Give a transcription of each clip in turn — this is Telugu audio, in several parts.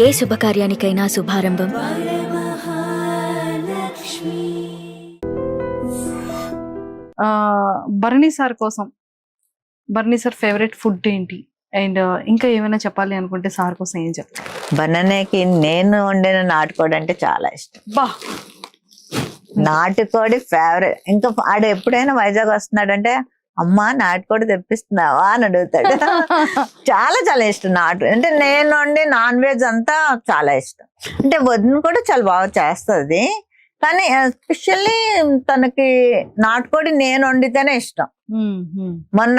ఏ శుభకార్యానికైనా శుభారంభం. ఆ, భరణి సార్ కోసం. భరణి సార్ ఫేవరెట్ ఫుడ్ ఏంటి? అండ్ ఇంకా ఏమైనా చెప్పాలి అనుకుంటే సార్ కోసం ఏం చెప్తారు బనానాకి నేను వండిన నాటుకోడి అంటే చాలా ఇష్టం. బా! నాటుకోడి ఫేవరెట్ ఇంకా ఆడు ఎప్పుడైనా వైజాగ్ వస్తున్నాడంటే అమ్మా నాటుకోడి తెప్పిస్తున్నావా అని అడుగుతాడు. చాలా చాలా ఇష్టం నాటు. అంటే నేను వండి నాన్ వెజ్ అంతా చాలా ఇష్టం. అంటే వదిన కూడా చాలా బాగా చేస్తుంది. కానీ ఎస్పెషల్లీ తనకి నాటుకోడి నేను వండితేనే ఇష్టం. మొన్న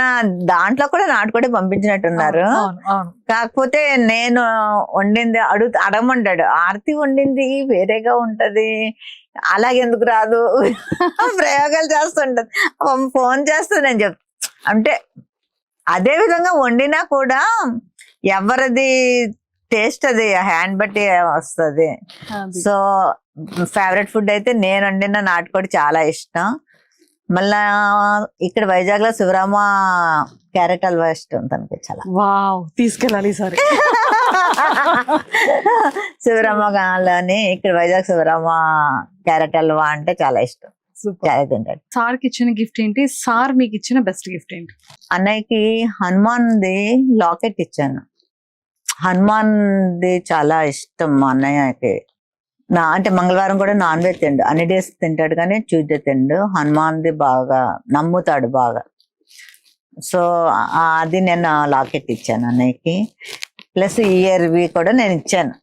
దాంట్లో కూడా నాటుకోడి పంపించినట్టున్నారు. కాకపోతే నేను వండింది అడుగు అడగమంటాడు ఆర్తి వండింది వేరేగా ఉంటది. అలాగెందుకు రాదు? ప్రయోగాలు చేస్తుంటది. ఫోన్ చేస్తే నేను చెప్ అంటే అదే విధంగా వండినా కూడా ఎవరిది టేస్ట్ అది హ్యాండ్ బట్టి వస్తుంది. సో ఫేవరెట్ ఫుడ్ అయితే నేను వండిన నాటుకోడి చాలా ఇష్టం. మళ్ళా ఇక్కడ వైజాగ్లో శివరామ క్యారెట్ హల్వా ఇష్టం తనకి చాలా. వావ్ తీసుకెళ్ళాలి సరే శివరామ గాలని ఇక్కడ వైజాగ్ శివరామ క్యారెట్ హల్వా అంటే చాలా ఇష్టం. తింటాడు. సార్కి ఇచ్చిన గిఫ్ట్ ఏంటి? సార్ మీకు ఇచ్చిన బెస్ట్ గిఫ్ట్ ఏంటి? అన్నయ్యకి హనుమాన్ ది లాకెట్ ఇచ్చాను. హనుమాన్ ది చాలా ఇష్టం మా అన్నయ్యకి. నా అంటే మంగళవారం కూడా నాన్ వెజ్ తిండు. అన్ని డేస్ తింటాడు కానీ ట్యూస్డే తిండు. హనుమాన్ ది బాగా నమ్ముతాడు బాగా. సో అది నేను లాకెట్ ఇచ్చాను అన్నయ్యకి. ప్లస్ ఇయర్వి కూడా నేను ఇచ్చాను.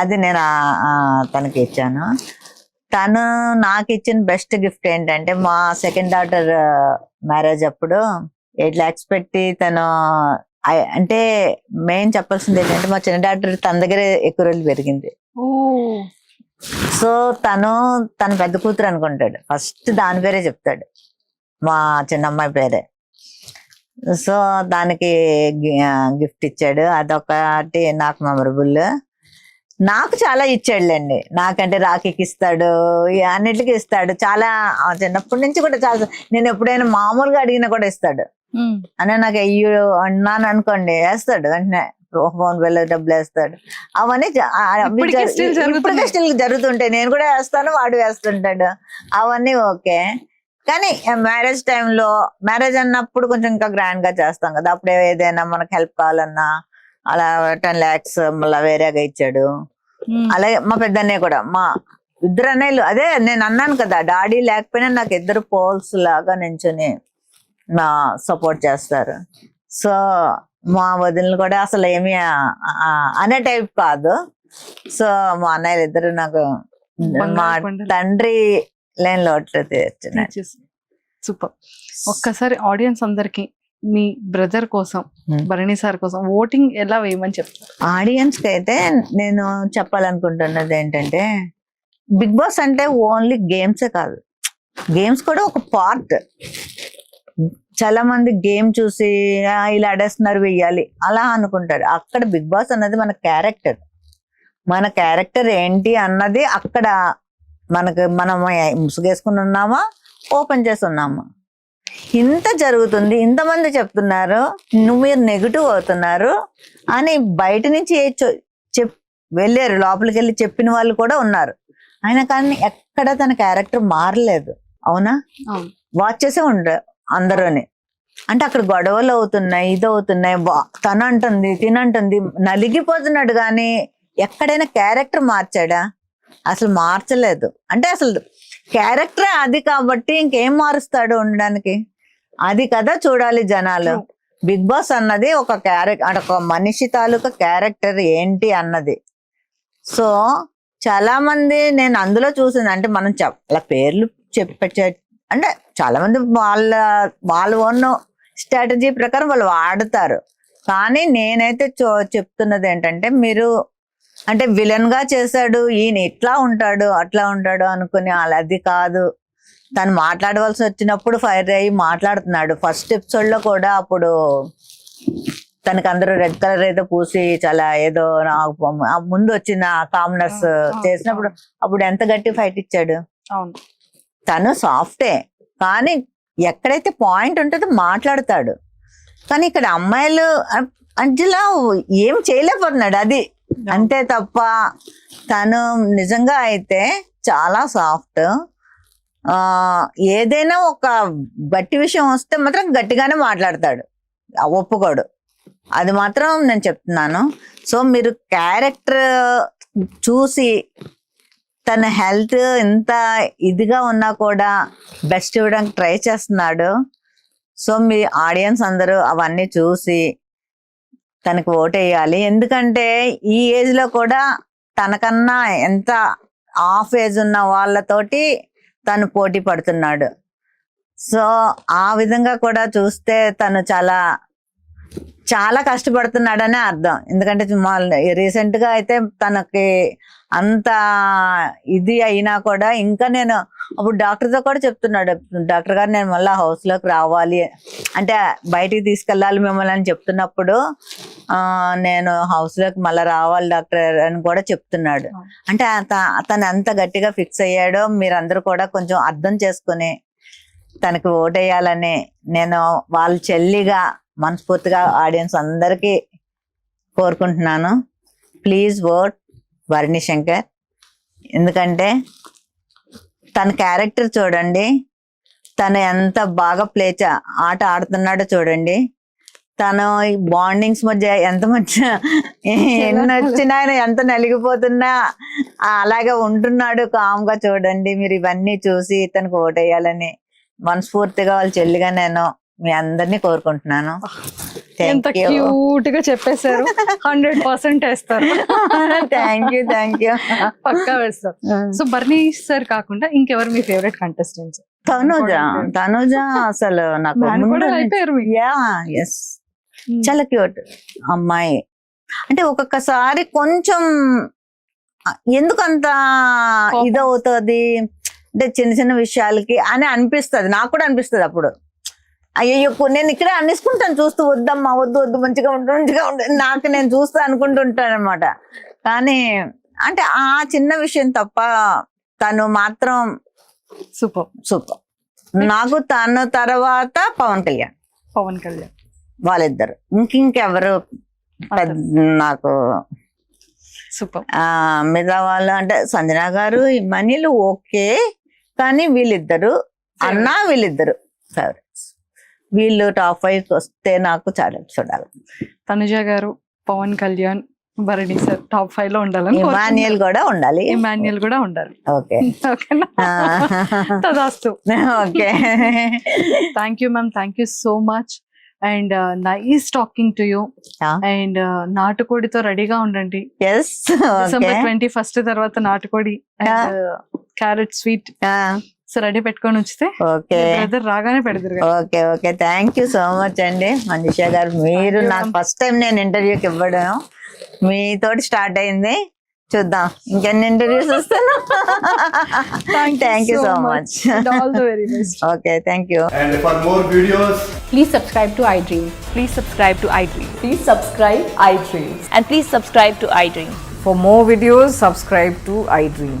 అది నేను తనకి ఇచ్చాను. తను నాకు ఇచ్చిన బెస్ట్ గిఫ్ట్ ఏంటంటే మా సెకండ్ డాటర్ మ్యారేజ్ అప్పుడు ఎయిట్ లాక్స్ పెట్టి తను అంటే మెయిన్ చెప్పాల్సింది ఏంటంటే మా చిన్న డాక్టర్ తన దగ్గరే ఎక్కువ రోజులు పెరిగింది. సో తను తన పెద్ద కూతురు అనుకుంటాడు. ఫస్ట్ దాని పేరే చెప్తాడు. మా చిన్నమ్మాయి పేరే. సో దానికి గిఫ్ట్ ఇచ్చాడు. అదొకటి నాకు మెమరబుల్. నాకు చాలా ఇచ్చాడులేండి. నాకంటే రాఖీకి ఇస్తాడు అన్నిటికీ ఇస్తాడు. చాలా చిన్నప్పటి నుంచి కూడా చాలా నేను ఎప్పుడైనా మామూలుగా అడిగినా కూడా ఇస్తాడు. అని నాకు అయ్యో అన్నాను అనుకోండి వేస్తాడు వెంటనే. ఫోన్ పేలో డబ్బులు వేస్తాడు. అవన్నీ ఇప్పటికీ still జరుగుతుంటాయి. నేను కూడా వేస్తాను వాడు వేస్తుంటాడు. అవన్నీ ఓకే. కానీ మ్యారేజ్ టైంలో మ్యారేజ్ అన్నప్పుడు కొంచెం ఇంకా గ్రాండ్గా చేస్తాం కదా. అప్పుడు ఏదైనా మనకు హెల్ప్ కావాలన్నా అలా టెన్ లాక్స్ మళ్ళీ వేరేగా ఇచ్చాడు. అలాగే మా పెద్దన్నయ్య కూడా మా ఇద్దరు అన్నయ్యలు అదే నేను అన్నాను కదా డాడీ లేకపోయినా నాకు ఇద్దరు పోల్స్ లాగా నించుని నా సపోర్ట్ చేస్తారు. సో మా వదినలు కూడా అసలు ఏమి అనే టైప్ కాదు సో మా అన్నయ్యలు ఇద్దరు నాకు మా. తండ్రి లేని లోట్లు. సూపర్ ఒక్కసారి ఆడియన్స్ అందరికి మీ బ్రదర్ కోసం. భరణి సార్ కోసం ఓటింగ్ ఎలా వేయమని చెప్తారు ఆడియన్స్కి అయితే నేను చెప్పాలనుకుంటున్నది ఏంటంటే బిగ్ బాస్ అంటే ఓన్లీ గేమ్సే కాదు గేమ్స్ కూడా ఒక పార్ట్ చాలా మంది గేమ్ చూసి "ఆ, ఇలా ఆడేస్తున్నారు వెయ్యాలి. అలా అనుకుంటారు. అక్కడ బిగ్ బాస్ అన్నది మన క్యారెక్టర్. మన క్యారెక్టర్ ఏంటి అన్నది అక్కడ మనకు మనం ముసుగేసుకుని ఉన్నామా ఓపెన్ చేసి ఉన్నామా? ఇంత జరుగుతుంది ఇంతమంది చెప్తున్నారు నువ్వు మీరు నెగిటివ్ అవుతున్నారు అని బయట నుంచి చెప్ వెళ్ళారు. లోపలికి వెళ్ళి చెప్పిన వాళ్ళు కూడా ఉన్నారు. ఆయన కానీ ఎక్కడ తన క్యారెక్టర్ మారలేదు. అవునా. వాచ్ చేసే ఉండరు అందరూని. అంటే అక్కడ గొడవలు అవుతున్నాయి ఇది అవుతున్నాయి. వా- తను అంటుంది తినంటుంది నలిగిపోతున్నాడు కానీ ఎక్కడైనా క్యారెక్టర్ మార్చాడా? అసలు మార్చలేదు. అంటే అసలు క్యారెక్టర్ అది కాబట్టి ఇంకేం మారుస్తాడు ఉండడానికి? అది కదా చూడాలి జనాలు. బిగ్ బాస్ అన్నది ఒక క్యారెక్టర్ ఒక మనిషి తాలూకా క్యారెక్టర్ ఏంటి అన్నది. సో చాలా మంది నేను అందులో చూసింది అంటే మనం చెప్ అలా పేర్లు చెప్పే అంటే చాలా మంది వాళ్ళ వాళ్ళ ఓన్ స్ట్రాటజీ ప్రకారం వాళ్ళు వాడతారు. కానీ నేనైతే చో- చెప్తున్నది ఏంటంటే మీరు అంటే విలన్గా చేశాడు ఈయన ఇట్లా ఉంటాడు అట్లా ఉంటాడు అనుకుని అలా అది కాదు. తను మాట్లాడవలసి వచ్చినప్పుడు ఫైర్ అయ్యి మాట్లాడుతున్నాడు. ఫస్ట్ ఎపిసోడ్లో కూడా అప్పుడు తనకి అందరూ రెడ్ కలర్ ఏదో పూసి చాలా ఏదో నాకు ముందు వచ్చిన కామనర్స్ చేసినప్పుడు అప్పుడు ఎంత గట్టి ఫైట్ ఇచ్చాడు? తను సాఫ్టే కానీ ఎక్కడైతే పాయింట్ ఉంటుందో మాట్లాడతాడు. కానీ ఇక్కడ అమ్మాయిలు అంజలా ఏం చేయలేకపోతున్నాడు అది. అంతే తప్ప తను నిజంగా అయితే చాలా సాఫ్ట్. ఆ ఏదైనా ఒక గట్టి విషయం వస్తే మాత్రం గట్టిగానే మాట్లాడతాడు. ఒప్పుకోడు. అది మాత్రం నేను చెప్తున్నాను. సో మీరు క్యారెక్టర్ చూసి తన హెల్త్ ఎంత ఇదిగా ఉన్నా కూడా బెస్ట్ ఇవ్వడానికి ట్రై చేస్తున్నాడు. సో మీ ఆడియన్స్ అందరూ అవన్నీ చూసి తనకు ఓటేయాలి. ఎందుకంటే ఈ ఏజ్లో కూడా తనకన్నా ఎంత హాఫ్ ఏజ్ ఉన్న వాళ్ళతోటి తను పోటీ పడుతున్నాడు. సో ఆ విధంగా కూడా చూస్తే తను చాలా చాలా కష్టపడుతున్నాడనే అర్థం. ఎందుకంటే రీసెంట్గా అయితే తనకి అంత ఇది అయినా కూడా ఇంకా నేను అప్పుడు డాక్టర్తో కూడా చెప్తున్నాడు. డాక్టర్ గారు నేను మళ్ళీ హౌస్లోకి రావాలి. అంటే బయటికి తీసుకెళ్ళాలి మిమ్మల్ని అని చెప్తున్నప్పుడు నేను హౌస్లోకి మళ్ళీ రావాలి డాక్టర్ అని కూడా చెప్తున్నాడు. అంటే అతను ఎంత గట్టిగా ఫిక్స్ అయ్యాడో మీరందరూ కూడా కొంచెం అర్థం చేసుకుని తనకి ఓటేయాలని నేను వాళ్ళ చెల్లిగా మనస్ఫూర్తిగా ఆడియన్స్ అందరికీ కోరుకుంటున్నాను. Please vote Bharani Shankar. ఎందుకంటే తన క్యారెక్టర్ చూడండి తను ఎంత బాగా ప్లే ఆట ఆడుతున్నాడో చూడండి. తను బాండింగ్స్ మధ్య ఎంత మధ్య ఎన్ని వచ్చినా ఎంత నలిగిపోతున్నా అలాగే ఉంటున్నాడు కామ్గా చూడండి. మీరు ఇవన్నీ చూసి తనకు ఓటేయాలని మనస్ఫూర్తిగా వాళ్ళ చెల్లిగా నేను మీ అందరినీ కోరుకుంటున్నాను. ఎంత క్యూట్గా చెప్పేశారు. హండ్రెడ్ పర్సెంట్ వేస్తారు. థ్యాంక్ యూ థ్యాంక్ యూ పక్కా వేస్తారు. సో బర్నీ సార్ కాకుండా ఇంకెవరు మీ ఫేవరెట్ కంటెస్టెంట్స్ తనుజ తనుజ అసలు నాకు ఎస్ చాలా క్యూట్ అమ్మాయి. అంటే ఒక్కొక్కసారి కొంచెం ఆ, ఎందుకు అంత కోపం. ఇదవుతుంది? అంటే చిన్న చిన్న విషయాలకి అని అనిపిస్తుంది. నాకు కూడా అనిపిస్తుంది అప్పుడు. అయ్యో నేను ఇక్కడే అనేసుకుంటాను చూస్తూ వద్దమ్మా వద్దు వద్దు మంచిగా ఉండు మంచిగా ఉండు. నాకు నేను చూస్తూ అనుకుంటుంటాను అనమాట కానీ అంటే ఆ చిన్న విషయం తప్ప తను మాత్రం సూపర్. సూపర్. నాకు తను తర్వాత పవన్ కళ్యాణ్. పవన్ కళ్యాణ్. వాళ్ళిద్దరు. ఇంక ఇంకెవరు నాకు సూపర్. ఆ మిగతా వాళ్ళు అంటే సంజన గారు మనీలు ఓకే కానీ వీళ్ళిద్దరు అన్న వీళ్ళిద్దరు. ఫేవరెట్స్ వీళ్ళు టాప్ ఫైవ్ వస్తే నాకు చాలా చూడాలి తనుజ గారు పవన్ కళ్యాణ్ భరణి సార్ టాప్ ఫైవ్లో ఉండాలని ఇమాన్యుయల్ కూడా ఉండాలి. ఇమాన్యుయల్ కూడా ఉండాలి. ఓకే. తదాస్తు. Okay. Thank you ma'am thank you so much and nice talking to you. And నాటుకోడితో రెడీగా ఉండండి. ఎస్ డిసెంబర్ ట్వంటీ ఫస్ట్ తర్వాత నాటుకోడి క్యారెట్ స్వీట్ సో రెడీ పెట్టుకొని వచ్చితే రాగానే పెడతారు okay okay. Thank you so much అండి మనిషా గారు. మీరు నా ఫస్ట్ టైం నేను ఇంటర్వ్యూకి ఇవ్వడం. మీతో స్టార్ట్ అయింది. చూద్దాం. ఇంకెన్ని ఇంటర్వ్యూస్ వస్తాను thank you so much okay thank yous please subscribe to iDream please subscribe to iDream please subscribe iDream and please subscribe to iDream for more videos subscribe to iDream